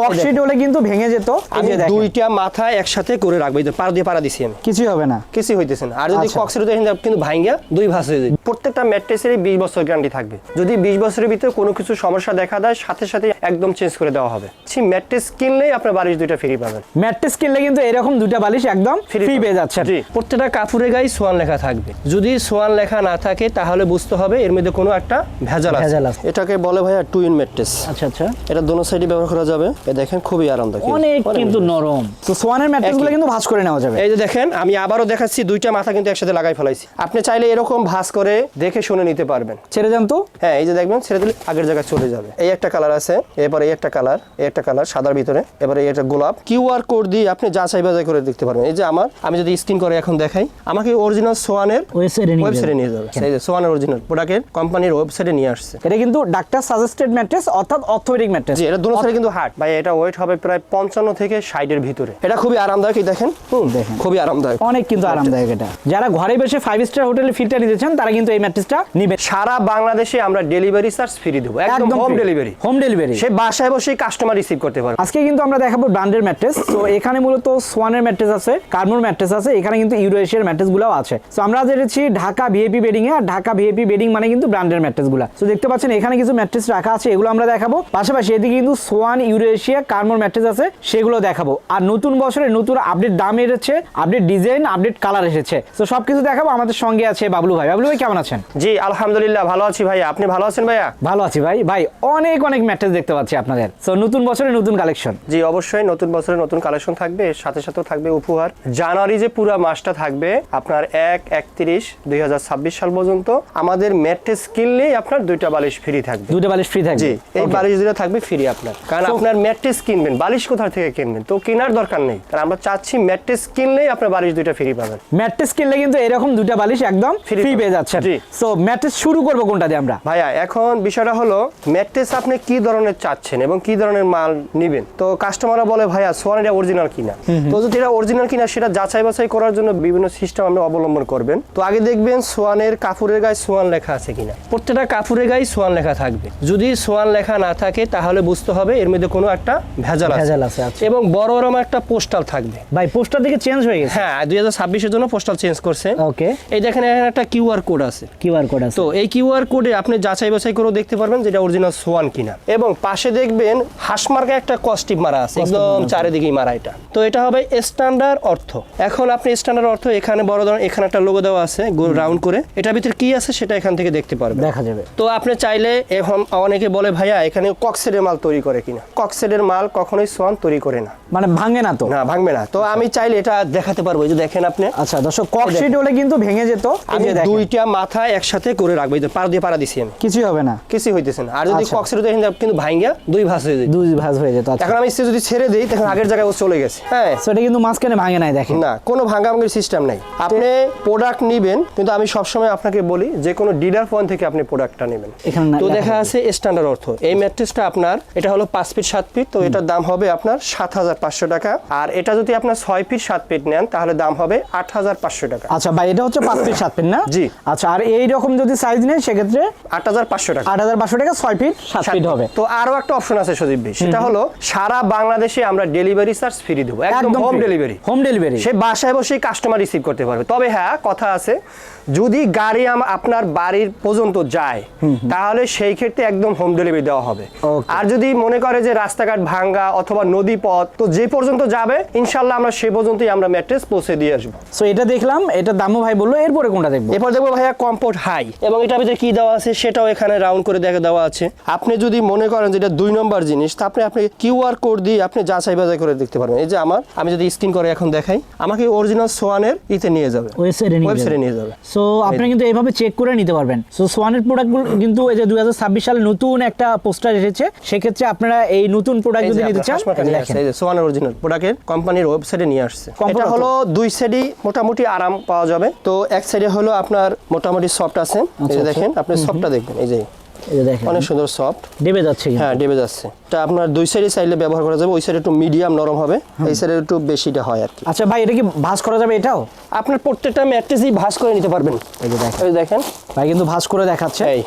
Cork sheet হলে কিন্তু ভেঙে যেত। আমি দুইটা মাথা একসাথে করে রাখব এই পাড়া দিয়ে পাড়া দিছি আমি। কিছুই হবে না। কিছুই হইতেছে না। আর যদি আচ্ছা। কক্সের দেখেন কিন্তু ভাঙ্গা দুই ভাস হয়ে যায়। প্রত্যেকটা ম্যাট্রেসেরই বিশ বছর গ্যারান্টি থাকবে। যদি বিশ বছরের ভিতরে কোনো কিছু সমস্যা দেখা দেয় সাথে সাথে একদম চেঞ্জ করে দেওয়া হবে। সেই ম্যাট্রেস কিনলেই আপনার বাড়ির দুইটা ফ্রি পাবেন। ম্যাট্রেস কিনলে কিন্তু এরকম দুটা বালিশ একদম ফ্রি পেয়ে যাচ্ছে প্রত্যেকটা কাপড়ের গায়ে সোয়ান লেখা থাকবে। যদি সোয়ান লেখা না থাকে তাহলে বুঝতে হবে এর মধ্যে কোনো একটা ভেজাল আছে। এটাকে বলে ভাইয়া টুইন ম্যাট্রেস। আচ্ছা আচ্ছা। এটা দোনো সাইডে ব্যবহার করা যাবে। দেখেন খুবই আরামদায়ক অনেক কিন্তু নরম। তো সোয়ানের ম্যাট্রেসগুলো কিন্তু ভাঁজ করে নেওয়া যাবে। এই যে দেখেন আমি আবারও দেখাচ্ছি দুইটা মাথা কিন্তু একসাথে লাগাই ফেলাইছি। আপনি চাইলে এরকম ভাঁজ করে দেখে শুনে নিতে পারবেন। ছেড়ে যান তো। হ্যাঁ এই যে দেখবেন ছেড়ে দিলে আগের জায়গায় চলে যাবে। এই একটা কালার আছে এরপরে এই একটা কালার এই একটা কালার সাদার ভিতরে এবারে এই একটা গোলাপ। কিউআর কোড দিয়ে আপনি যাচাই বাছাই করে দেখতে পারবেন। এই যে আমার আমি যদি স্ক্রিন করে এখন দেখাই আমাকে অরিজিনাল সোয়ানের ওয়েবসাইটে নিয়ে যাবে। নিয়ে যাবে। এই যে সোয়ানের অরিজিনাল প্রোডাক্টের কোম্পানির ওয়েবসাইটে নিয়ে আসছে। এটা কিন্তু ডাক্তার সাজেস্টেড ম্যাট্রেস অর্থাৎ অর্থোপেডিক ম্যাট্রেস জি এটা দুটো সাইডে কিন্তু হার্ড ভাই এটা ওয়েট হবে প্রায় পঞ্চান্ন থেকে ষাটের ভিতরে। এটা খুবই আরামদায়ক দেখেন। হুম দেখেন। খুবই আরামদায়ক। অনেক কিন্তু আরামদায়ক এটা। যারা ঘরে বসে ফাইভ স্টার হোটেলে ফিল্টার নিতে চান তারা কিন্তু এই ম্যাট্রেসটা নিবে। সারা বাংলাদেশে আমরা ডেলিভারি চার্জ ফ্রি দেবো। একদম হোম ডেলিভারি হোম ডেলিভারি সে বাসায় বসে কাস্টমার রিসিভ করতে পারবে। আজকে কিন্তু আমরা দেখাবো ব্র্যান্ডের ম্যাট্রেস তো এখানে মূলত সোয়ানের ম্যাট্রেস আছে কার্মোর ম্যাট্রেস আছে এখানে কিন্তু ইউরোএশিয়ার ম্যাট্রেস গুলোও আছে। তো আমরা যেছি ঢাকা ভিএপি বেডিং এ আর ঢাকা ভিএপি বেডিং মানে কিন্তু ব্র্যান্ডের ম্যাট্রেসগুলো। তো দেখতে পাচ্ছেন এখানে কিছু ম্যাট্রেস রাখা আছে এগুলো আমরা দেখাবো। পাশাপাশি এদিকে কিন্তু সোয়ান ইউরোএশিয়া কার্মোর ম্যাট্রেস আছে সেগুলো দেখাবো। আর নতুন বছরে নতুন আপডেট দাম এসেছে আপডেট ডিজাইন আপডেট কালার এসেছে। তো সবকিছু দেখাবো আমাদের সঙ্গে আছে বাবলু ভাই। বাবলু ভাই কেমন আছেন? জি আলহামদুলিল্লাহ ভালো আছি ভাইয়া আপনি ভালো আছেন ভাইয়া? ভালো আছি ভাই। ভাই অনেক অনেক ম্যাট্রেস দেখতে পাচ্ছি আপনাদের। তো নতুন বছরে নতুন কালেকশন জি অবশ্যই নতুন বছরে নতুন কালেকশন থাকবে। এর সাথে সাথেও থাকবে উপহার। জানুয়ারি যে পুরো মাসটা থাকবে আপনার এক একত্রিশ দুই সাল পর্যন্ত আমাদের ম্যাট্রেস কিনলেই আপনার দুইটা বালিশ ফ্রি থাকবে। দুটো বালিশ ফ্রি থাকবে। জি এই. বালিশ দুটো থাকবে ফ্রি আপনার। কারণ আপনার ম্যাট্রেস কিনবেন বালিশ কোথা থেকে কিনবেন? তো কেনার দরকার নেই। কারণ আমরা চাচ্ছি ম্যাট্রেস কিনলেই আপনার বালিশ দুইটা ফ্রি পাবেন। ম্যাট্রেস কিনলে কিন্তু এরকম দুটা বালিশ একদম ফ্রি পেয়ে যাচ্ছেন। সো ম্যাট্রেস শুরু করব কোনটা দিয়ে আমরা? ভাইয়া এখন বিষয়টা হলো ম্যাট্রেস আপনি কি ধরনের চাচ্ছেন এবং কি ধরনের মাল নেবেন? তো কাস্টমাররা বলে ভাইয়া সোয়ান এটা অরিজিনাল কিনা? তো যদি এটা অরিজিনাল কিনা সেটা যাচাই বাছাই করার জন্য বিভিন্ন সিস্টেম আপনি অবলম্বন করবেন। তো আগে দেখবেন সোয়ানের কাপড়ের গায়ে সোয়ান লেখা আছে কিনা। প্রত্যেকটা কাপড়ের গায়ে সোয়ান লেখা থাকবে। যদি সোয়ান লেখা না থাকে তাহলে বুঝতে হবে এর মধ্যে কোনো একটা ভেজাল আছে। ভেজাল আছে, আচ্ছা। এবং বড় বড় একটা পোস্টাল থাকবে। ভাই পোস্টার দিকে চেঞ্জ হয়ে গেছে? হ্যাঁ দুই হাজার ছাব্বিশের জন্য পোস্টাল চেঞ্জ করছে। ওকে এই দেখেন এখানে একটা কিউআর কোড আছে। কিউআর কোড আছে। তো এই কিউআর কোডে আপনি যাচাই বাছাই করেও দেখতে পারবেন যেটা অরিজিনাল সোয়ান কিনা। এবং পাশে দেখবেন হাসমার্কা একটা কস্টিপ মারা আছে। একদম চারিদিকেই মারা এটা। তো এটা হবে স্ট্যান্ডার্ড অর্থ। এখন আপনি স্ট্যান্ডার্ড অর্থ এখানে বড় ধরনের এখানে একটা লোগো দেওয়া আছে গোল রাউন্ড করে। এটার ভিতরে কি আছে সেটা এখান থেকে দেখতে পারবেন। দেখা যাবে। তো আপনি চাইলে এখন অনেকে বলে ভাইয়া এখানে কক্সেডের মাল তৈরি করে কিনা? কক্সেডের মাল কখনোই সোয়ান তৈরি করে না। মানে ভাঙে না তো? না ভাঙবে না। তো আমি চাইলে এটা দেখাতে পারব এই যে দেখেন আপনি। আচ্ছা দর্শক ককশিট হলে কিন্তু ভেঙে যেত। আমি দুইটা মাথা একসাথে করে রাখব এই যে পাড়া দিয়ে পাড়া দিছি আমি। কিছুই হবে না। কিছুই হইতেছে না। আর যদি আচ্ছা। কক্সের দেখেন কিন্তু ভাঙ্গা দুই ভাস হয়ে যায় দুই ভাঁজ হয়ে যেত আচ্ছা। এখন আমি সে যদি ছেড়ে দিই তখন আগের জায়গায় ও চলে গেছে। হ্যাঁ। এটা কিন্তু মাঝখানে ভাঙে নাই দেখেন। না কোনো ভাঙ্গাভাঙ্গির সিস্টেম নাই। আপনি প্রোডাক্ট নিবেন কিন্তু আমি সবসময় আপনাকে বলি যে কোনো ডিলার পয়েন্ট থেকে আপনি প্রোডাক্টটা নেবেন। তো দেখা আছে স্ট্যান্ডার্ড অর্থ। এই ম্যাট্রেসটা আপনার এটা হলো পাঁচ ফিট সাত ফিট তো এটার দাম হবে আপনার সাত হাজার পাঁচশো টাকা। আর এটা যদি আপনার ছয় ফিট সাত ফিট নেন তাহলে দাম হবে আট হাজার পাঁচশো টাকা। আচ্ছা ভাই এটা হচ্ছে পাঁচ ফিট সাত ফিট না? জি। আচ্ছা আর এই রকম যদি সাইজ নেই সেক্ষেত্রে আট হাজার পাঁচশো টাকা। আট হাজার পাঁচশো টাকা ছয় ফিট সাত ফিট হবে। তো আরও একটা অপশন আছে সজীব ভাই সেটা হলো সারা বাংলাদেশে আমরা ডেলিভারি চার্জ ফ্রি দেবো। একদম হোম ডেলিভারি হোম ডেলিভারি সে বাসায় বসেই কাস্টমার রিসিভ করতে পারবে। তবে হ্যাঁ কথা আছে যদি গাড়ি আপনার বাড়ির পর্যন্ত যায় তাহলে সেই ক্ষেত্রে একদম হোম ডেলিভারি দেওয়া হবে। আর যদি মনে করে যে রাস্তাঘাট ভাঙ্গা অথবা নদী পথ তো যে পর্যন্ত যাবে ইনশাল্লাহ আমরা সে পর্যন্তই আমরা ম্যাট্রেস পৌঁছে দিয়ে আসব। সো এটা দেখলাম এটা দামও ভাই বলল এরপরে কোনটা দেখব? এরপর দেখব ভাইয়া কম্পোর্ট হাই এবং এটার ভিতরে কি দেওয়া আছে সেটাও এখানে রাউন্ড করে দেখা দেওয়া আছে। আপনি যদি মনে করেন যে এটা দুই নম্বর জিনিস তা আপনি আপনি কিউআর কোড দিয়ে আপনি যাচাই বাছাই করে দেখতে পারবেন। এই যে আমার আমি যদি স্ক্রিন করে এখন দেখাই আমাকে অরিজিনাল সোয়ানের ইতে নিয়ে যাবে। ওয়েবসাইটে নিয়ে যাবে। নিয়ে যাবে। সো আপনি কিন্তু এইভাবে চেক করে নিতে পারবেন। সো সোয়ানের প্রোডাক্টগুলো কিন্তু এই যে দু হাজার ছাব্বিশ সালে নতুন একটা পোস্টার এসেছে। সেক্ষেত্রে আপনারা এই নতুন প্রোডাক্ট যদি নিতে চান এই যে সোয়ানের অরিজিনাল প্রোডাক্টের কোম্পানির ওয়েবসাইটে নিয়ে আসছে। এটা হলো দুই সাইডই মোটামুটি আরাম পাওয়া যাবে। তো এক সাইডে হলো আপনার মোটামুটি সফট আছে। এই আচ্ছা, যে আচ্ছা। দেখেন আপনি সফটটা দেখবেন এই যে। অনেক সুন্দর সফট দেবে যাচ্ছে হ্যাঁ ডেবে যাচ্ছে। এটা আপনার দুই সাইডে চাইলে ব্যবহার করা যাবে ওই সাইডে একটু মিডিয়াম নরম হবে এই সাইডে একটু বেশিটা হয় আর কি। আচ্ছা ভাই এটা কি ভাঁজ করা যাবে এটাও? আপনার প্রত্যেকটা ম্যাট্রেসই ভাঁজ করে নিতে পারবেন। এই যে দেখেন। দেখেন। ভাই কিন্তু ভাঁজ করে দেখাচ্ছে। এই।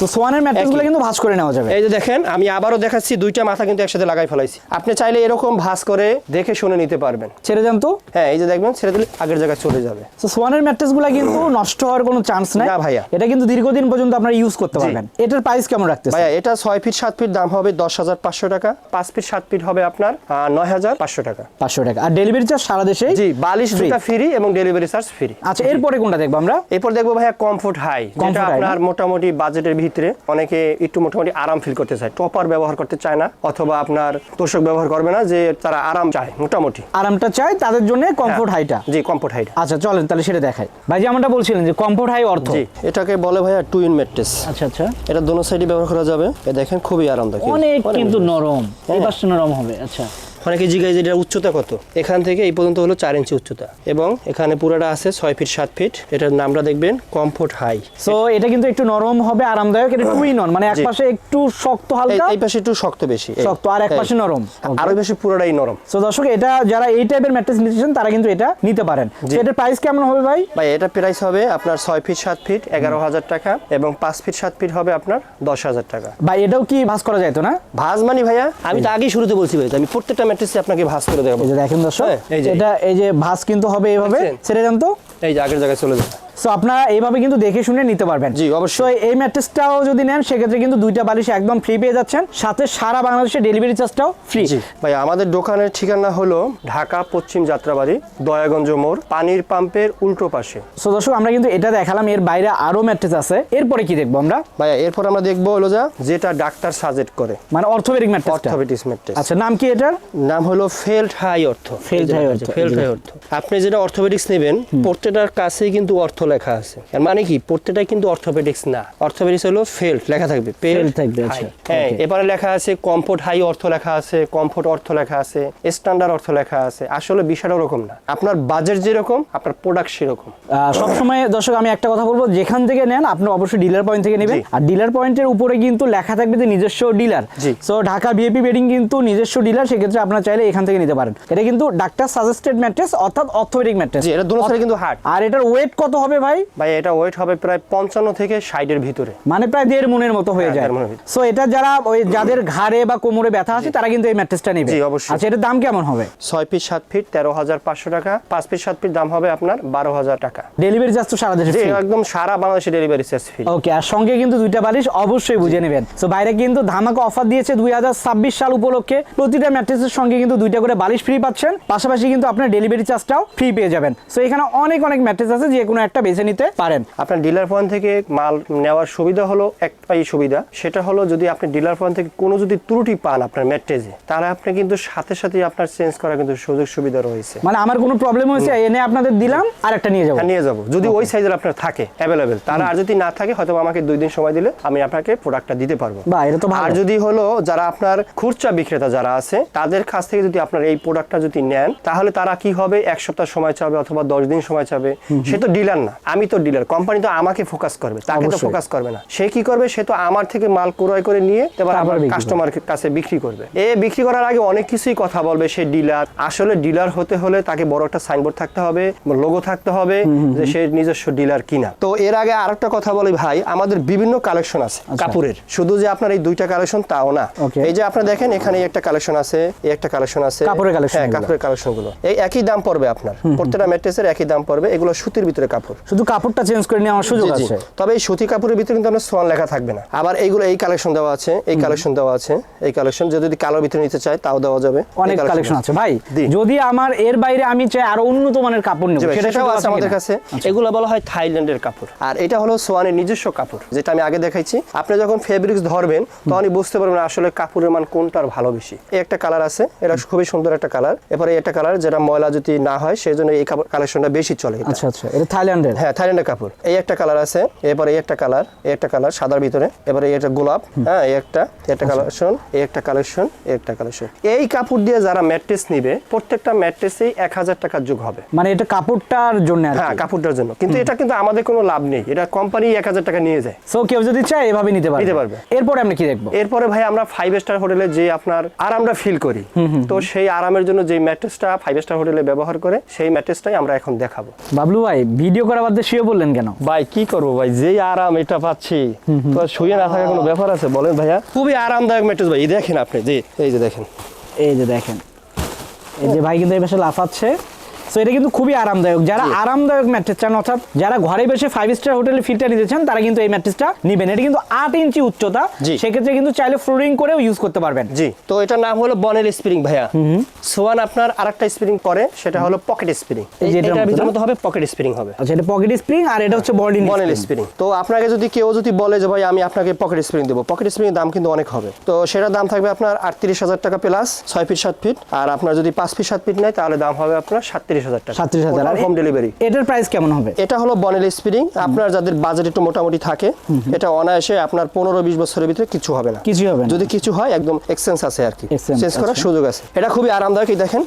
তো সোয়ানের ম্যাট্রেসগুলো কিন্তু ভাঁজ করে নেওয়া যাবে। এই যে দেখেন আমি আবারও দেখাচ্ছি দুইটা মাথা কিন্তু একসাথে লাগাই ফেলাইছি। আপনি চাইলে এরকম ভাঁজ করে দেখে শুনে নিতে পারবেন। ছেড়ে যান তো? হ্যাঁ এই যে দেখবেন ছেড়ে দিলে আগের জায়গায় চলে যাবে। তো সোয়ানের ম্যাট্রেসগুলো কিন্তু নষ্ট হওয়ার কোনো চান্স নাই। না ভাইয়া। এটা কিন্তু দীর্ঘদিন পর্যন্ত আপনারা ইউজ করতে পারবেন। এটার প্রাইস কেমন রাখতেছে ভাইয়া এটা ছয় ফিট সাত ফিট দাম হবে দশ হাজার পাঁচশো টাকা। পাঁচ ফিট সাত ফিট হবে আপনার নয় হাজার পাঁচশো টাকা। পাঁচশো টাকা। আর ডেলিভারি চার্জ সারা দেশে জি বালিশ। দুটা ফ্রি এবং ডেলিভারি চার্জ ফ্রি আচ্ছা এরপরে কোনটা দেখব আমরা? এরপর দেখব ভাইয়া কমফোর্ট হাই যেটা আপনার মোটামুটি বাজেটের ভিতরে অনেকে একটু মোটামুটি আরাম ফিল করতে চায়। টপার ব্যবহার করতে চায় না অথবা আপনার তোষক ব্যবহার করবে না যে তারা আরাম চায় মোটামুটি। আরামটা চায় তাদের জন্য কমফোর্ট হাইটা জি কমফোর্ট হাইটা আচ্ছা চলেন তাহলে সেটা দেখাই। ভাই যেমনটা বলছিলেন যে কমফোর্ট হাই অর্থ। জি। এটাকে বলে ভাইয়া টু ইন ম্যাট্রেস আচ্ছা আচ্ছা। এটা দোনো সাইডে ব্যবহার করা যাবে। এ দেখেন খুবই আরামদায়ক। অনেক অনেক কিন্তু নরম। এই হ্যাঁ। নরম হবে আচ্ছা। অনেকে জিজ্ঞাসা এটার উচ্চতা কত? এখান থেকে এই পর্যন্ত হলো চার ইঞ্চি উচ্চতা। এবং এখানে পুরোটা আছে ছয় ফিট সাত ফিট এটার নামটা দেখবেন কমফোর্ট হাই সো এটা কিন্তু একটু নরম হবে আরামদায়ক। এটা টু ইন মানে এক পাশে একটু শক্ত হালকা। এই পাশে একটু শক্ত বেশি শক্ত আর এক পাশে নরম। আরও বেশি পুরোটাই নরম। সো দর্শক এটা যারা এই টাইপের ম্যাট্রেস নিতে চান তারা কিন্তু এটা নিতে পারেন। এটার প্রাইস কেমন হবে ভাই? ভাই এটা প্রাইস হবে আপনার ছয় ফিট সাত ফিট এগারো হাজার টাকা এবং পাঁচ ফিট সাত ফিট হবে আপনার দশ হাজার টাকা। ভাই এটাও কি ভাঁজ করা যায় তো না? ভাজ মানে ভাইয়া আমি তো আগেই শুরুতে বলছি ভাই আমি প্রত্যেকটা ম্যাট্রেসে আপনাকে ভাঁজ করে দেখাবো এই যে দেখেন দর্শক হ্যাঁ, এই যে। এটা এই যে ভাঁজ কিন্তু হবে এইভাবে? ছেড়ে যান তো এই যে আগের জায়গায় চলে যাবে সো আপনারা এইভাবে কিন্তু দেখে শুনে নিতে পারবেন। জি, অবশ্যই। এই ম্যাট্রেসটাও যদি নেন সেক্ষেত্রে কিন্তু দুইটা বালিশ একদম ফ্রি পেয়ে যাচ্ছেন। সাথে সারা বাংলাদেশে ডেলিভারি চার্জটাও ফ্রি ভাই আমাদের দোকানের ঠিকানা হলো ঢাকা পশ্চিম যাত্রাবাড়ি দয়াগঞ্জ মোড় পানির পাম্পের উল্টো পাশে। সো দর্শক আমরা কিন্তু এটা দেখালাম। এর বাইরে আরও ম্যাট্রেস আছে। এরপরে কি দেখব আমরা? ভাইয়া এরপর আমরা দেখব হলো যা যেটা ডাক্তার সাজেস্ট করে। মানে অর্থোপেডিক ম্যাট্রেস অর্থোপেডিক্স ম্যাট্রেস। আচ্ছা নাম কি এটার? নাম হলো ফেল্ট হাই অর্থ। Felt high অর্থ, ফেল্ট হাই অর্থ। আপনি যেটা অর্থোপেডিক্স নেবেন প্রত্যেকটার কাছেই কিন্তু অর্থ লেখা আছে। এর মানে কি? প্রত্যেকটাই কিন্তু অর্থোপেডিক্স না। অর্থোপেডিক্স হলো ফেল্ট লেখা থাকবে। Felt থাকবে, আচ্ছা, হ্যাঁ এবারে লেখা আছে কমফোর্ট হাই অর্থ লেখা আছে কমফোর্ট অর্থ লেখা আছে স্ট্যান্ডার্ড অর্থ লেখা আছে। আসলে বিষয়টা ওরকম না। আপনার বাজেট যেরকম আপনার প্রোডাক্ট সেরকম। আহ, সবসময় দর্শক আমি একটা কথা বলব যেখান থেকে নেন আপনি অবশ্যই ডিলার পয়েন্ট থেকে নেবেন। আর ডিলার পয়েন্টের উপরে কিন্তু লেখা থাকবে যে নিজস্ব dealer so Dhaka BAP bedding কিন্তু নিজস্ব ডিলার সেক্ষেত্রে আপনারা চাইলে এখান থেকে নিতে পারেন। এটা কিন্তু ডাক্তার সাজেস্টেড ম্যাট্রেস অর্থাৎ অর্থোপেডিক ম্যাট্রেস এটা দুটো কিন্তু হার্ড আর এটার ওয়েট কত হবে ভাই? ভাই এটা ওয়েট হবে প্রায় পঞ্চান্ন থেকে ষাটের ভিতরে। মানে প্রায় দেড় মনের মতো হয়ে হ্যাঁ, যায়। সো এটা যারা ওই যাদের ঘাড়ে বা কোমরে ব্যথা আছে তারা কিন্তু এই ম্যাট্রেসটা নেবে। জি, অবশ্যই। আচ্ছা এটার দাম কেমন হবে? ছয় ফিট সাত ফিট তেরো হাজার পাঁচশো টাকা। পাঁচ ফিট সাত ফিট দাম হবে আপনার বারো হাজার টাকা। ডেলিভারি চার্জ তো সারা দেশে free। একদম সারা বাংলাদেশে ডেলিভারি চার্জ ফ্রি ওকে আর সঙ্গে কিন্তু দুইটা বালিশ অবশ্যই বুঝে নেবেন। সো বাইরে কিন্তু ধামাকা অফার দিয়েছে দুই হাজার ছাব্বিশ সাল উপলক্ষে। প্রতিটা ম্যাট্রেসের সঙ্গে কিন্তু দুইটা করে বালিশ ফ্রি পাচ্ছেন। পাশাপাশি কিন্তু আপনার ডেলিভারি চার্জটাও ফ্রি পেয়ে যাবেন। সো এখানে অনেক অনেক ম্যাট্রেস আছে যে কোনো একটা বেছে নিতে পারেন। আপনার ডিলার পয়েন্ট থেকে মাল নেওয়ার সুবিধা হলো একটাই সুবিধা সেটা হলো যদি আপনি ডিলার পয়েন্ট থেকে কোনো যদি ত্রুটি পান আপনার ম্যাট্রেজে তাহলে আপনি কিন্তু সাথে সাথে আপনার চেঞ্জ করার কিন্তু সুযোগ সুবিধা রয়েছে। মানে আমার কোনো প্রবলেম হয়েছে এনে আপনাদের দিলাম আর একটা নিয়ে যাব। হ্যাঁ, নিয়ে যাব। যদি ওই সাইজের আপনার থাকে অ্যাভেলেবেল তাহলে আর যদি না থাকে হয়তো আমাকে দুই দিন সময় দিলে আমি আপনাকে প্রোডাক্টটা দিতে পারব। বা এটা তো আর যদি হলো যারা আপনার খুচরা বিক্রেতা যারা আছে তাদের কাছ থেকে যদি আপনার এই প্রোডাক্টটা যদি নেন তাহলে তারা কি হবে? এক সপ্তাহ সময় চাবে অথবা দশ দিন সময় চাবে। সে তো ডিলার না। আমি তো ডিলার কোম্পানি তো আমাকে ফোকাস করবে তাকে তো ফোকাস করবে না। সে কি করবে? সে তো আমার থেকে মাল ক্রয় করে নিয়ে তারপরে আমার কাস্টমার কাছে বিক্রি করবে। এ বিক্রি করার আগে অনেক কিছুই কথা বলবে সে ডিলার আসলে ডিলার হতে হলে তাকে বড় একটা সাইনবোর্ড থাকতে হবে লোগো থাকতে হবে যে সে নিজস্ব ডিলার কিনা। তো এর আগে আরেকটা কথা বলি ভাই আমাদের বিভিন্ন কালেকশন আছে কাপড়ের। শুধু যে আপনার এই দুইটা কালেকশন তাও না। এই যে আপনারা দেখেন এখানে একটা কালেকশন আছে এই একটা কালেকশন আছে। কাপড়ের কালেকশন হ্যাঁ। কাপড়ের কালেকশনগুলো। এই একই দাম পড়বে আপনার। প্রত্যেকটা ম্যাট্রেসের একই দাম পড়বে। এগুলো সুতির ভিতরে কাপড়। শুধু কাপড়টা চেঞ্জ করে নেওয়ার সুযোগ। আছে। তবে এই সুতি কাপড়ের ভিতরে কিন্তু আপনার সোয়ান লেখা থাকবে না। আবার এইগুলো এই কালেকশন দেওয়া আছে এই কালেকশন দেওয়া আছে এই কালেকশন যদি কালোর ভিতরে নিতে চায় তাও দেওয়া যাবে। অনেক কালেকশন আছে। ভাই যদি আমার এর বাইরে আমি চাই আরও উন্নত মানের কাপড় নেব সেটাও আছে আমাদের কাছে। এগুলো বলা হয় থাইল্যান্ডের কাপড়। আর এটা হলো সোয়ানের নিজস্ব কাপড় যেটা আমি আগে দেখাইছি। আপনি যখন ফেব্রিক্স ধরবেন তখনই বুঝতে পারবেন আসলে কাপড়ের মান কোনটার ভালো বেশি। এই একটা কালার আছে এটা খুবই সুন্দর একটা কালার এরপরে এই একটা কালার যেটা ময়লা যদি না হয় সেই জন্য এই কালেকশনটা বেশি চলে আচ্ছা আচ্ছা এটা থাইল্যান্ডের? হ্যাঁ থাইল্যান্ডের কাপড়। এই একটা কালার আছে এরপরে এই একটা কালার এই একটা কালার সাদার ভিতরে এবারে এই একটা গোলাপ হ্যাঁ এই একটা একটা কালেকশন এই একটা কালেকশন এই একটা কালেকশন এই কাপড় দিয়ে যারা ম্যাট্রেস নিবে প্রত্যেকটা ম্যাট্রেসেই এক হাজার টাকার যোগ হবে। মানে এটা কাপড়টার জন্য হ্যাঁ কাপড়টার জন্য। কিন্তু এটা কিন্তু আমাদের কোনো লাভ নেই। এটা কোম্পানি এক হাজার টাকা নিয়ে যায়। সো কেউ যদি চায় এভাবে নিতে পারবে। নিতে পারবে। এরপরে আমরা কি দেখব? এরপরে ভাই আমরা ফাইভ স্টার হোটেলে যে আপনার আরামটা ফিল করি তো সেই আরামের জন্য যে ম্যাট্রেসটা ফাইভ স্টার হোটেলে ব্যবহার করে সেই ম্যাট্রেসটাই আমরা এখন দেখাবো। বাবলু ভাই ভিডিও করা বাদ দিয়ে শুয়ে বললেন কেন? ভাই কি করব ভাই? যেই আরাম এটা পাচ্ছি। তো শুয়ে না থাকার কোনো ব্যাপার আছে? বলেন ভাইয়া। খুবই আরামদায়ক ম্যাট্রেস ভাই। এই দেখেন আপনি যে এই যে দেখেন। এই যে দেখেন। এই যে ভাই কিন্তু এই পাশে লাফাচ্ছে। সো এটা কিন্তু খুবই আরামদায়ক। যারা আরামদায়ক ম্যাট্রেস চান অর্থাৎ যারা ঘরে বসে ফাইভ স্টার হোটেলে ফিটটা নিতে চান তারা কিন্তু এই ম্যাট্রেসটা নেবেন। এটা কিন্তু আট ইঞ্চি উচ্চতা। সেক্ষেত্রে কিন্তু চাইলে ফ্লোরিং করেও ইউজ করতে পারবেন। জি। তো এটার নাম হলো বনেল স্প্রিং ভাইয়া। সোয়ান আপনার আরেকটা স্প্রিং করে সেটা হলো পকেট স্প্রিং এটার ভিতর? মতো হবে পকেট স্প্রিং হবে। আচ্ছা এটা পকেট স্প্রিং আর এটা হচ্ছে বডি বনেল স্প্রিং তো আপনাকে যদি কেউ যদি বলে যে ভাই আমি আপনাকে পকেট স্প্রিং দেবো। পকেট স্প্রিং দাম কিন্তু অনেক হবে। তো সেটার দাম থাকবে আপনার আটত্রিশ হাজার টাকা প্লাস ছয় ফিট সাত ফিট আর আপনার যদি পাঁচ ফিট সাত ফিট নেয় তাহলে দাম হবে আপনার সাতত্রিশ হাজার টাকা। 37,000 আর হোম ডেলিভারি এটার প্রাইস কেমন হবে? এটা হলো বনেল স্প্রিং আপনার যাদের বাজেট একটু মোটামুটি থাকে এটা অনায়াসে আপনার পনেরো বিশ বছরের ভিতরে কিছু হবে না। কিছুই হবে যদি কিছু হয় একদম এক্সচেঞ্জ আছে আর কি। চেঞ্জ করার সুযোগ আছে। এটা খুবই আরামদায়ক এই দেখেন।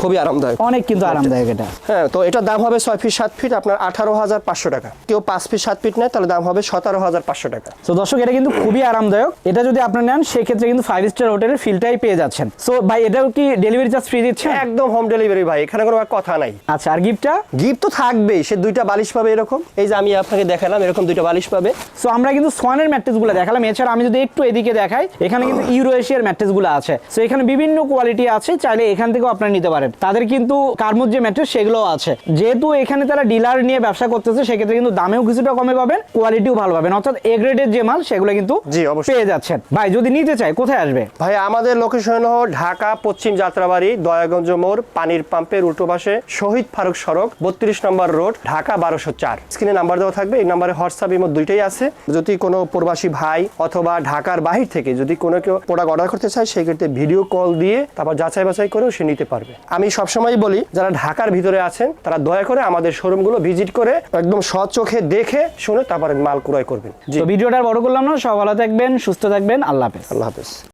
খুবই আরামদায়ক। অনেক কিন্তু আরামদায়ক এটা। হ্যাঁ তো এটার দাম হবে ছয় ফিট সাত ফিট আপনার আঠারো হাজার পাঁচশো টাকা। কেউ পাঁচ ফিট সাত ফিট নেয় তাহলে দাম হবে সতেরো হাজার পাঁচশো টাকা। তো দর্শক এটা কিন্তু খুবই আরামদায়ক। এটা যদি আপনারা নেন সেক্ষেত্রে কিন্তু ফাইভ স্টার হোটেলের ফিলটাই পেয়ে যাচ্ছেন। সো ভাই এটাও কি ডেলিভারি চার্জ ফ্রি দিচ্ছেন? একদম হোম ডেলিভারি ভাই। এখানে কোনো কথা নাই। আচ্ছা আর গিফটটা? গিফট তো থাকবেই সে দুইটা বালিশ পাবে এরকম। এই যে আমি আপনাকে দেখালাম এরকম দুইটা বালিশ পাবে। সো আমরা কিন্তু সোয়ানের ম্যাট্রেসগুলো দেখালাম। এছাড়া আমি যদি একটু এদিকে দেখাই এখানে কিন্তু ইউরো এশিয়ার ম্যাট্রেসগুলো আছে। সো এখানে বিভিন্ন কোয়ালিটি আছে চাইলে এখান থেকেও আপনারা নিতে পারেন। তাদের কিন্তু কার্মোর যে ম্যাট্রেস সেগুলোও আছে। যেহেতু এখানে তারা ডিলার নিয়ে ব্যবসা করতেছে সেক্ষেত্রে কিন্তু দামেও কিছুটা কমে পাবেন কোয়ালিটিও ভালো পাবেন। অর্থাৎ এ গ্রেডের যে মাল সেগুলো কিন্তু জি, অবশ্যই। পেয়ে যাচ্ছেন। ভাই যদি নিতে চাই কোথায় আসবে? ভাই আমাদের লোকেশন হলো ঢাকা পশ্চিম যাত্রাবাড়ি দয়াগঞ্জ মোড় পানির পাম্পের উল্টো পাশে শহীদ ফারুক সড়ক বত্রিশ নম্বর রোড ঢাকা বারোশো চার। স্ক্রিনে নাম্বার দেওয়া থাকবে এই নাম্বারে হোয়াটসঅ্যাপ ইমো দুইটাই আছে। যদি কোনো প্রবাসী ভাই অথবা ঢাকার বাহির থেকে যদি কোনো কেউ প্রোডাক্ট অর্ডার করতে চায় সেক্ষেত্রে ভিডিও কল দিয়ে তারপর যাচাই বাছাই করেও সে নিতে পারবে। আমি সবসময় বলি যারা ঢাকার ভিতরে আছেন তারা দয়া করে আমাদের শোরুমগুলো ভিজিট করে একদম সৎ চোখে দেখে শুনে তারপরে মাল ক্রয় করবেন। ভিডিওটা বড় করলাম না সব ভালো থাকবেন সুস্থ থাকবেন আল্লাহ হাফেজ। আল্লাহ হাফেজ।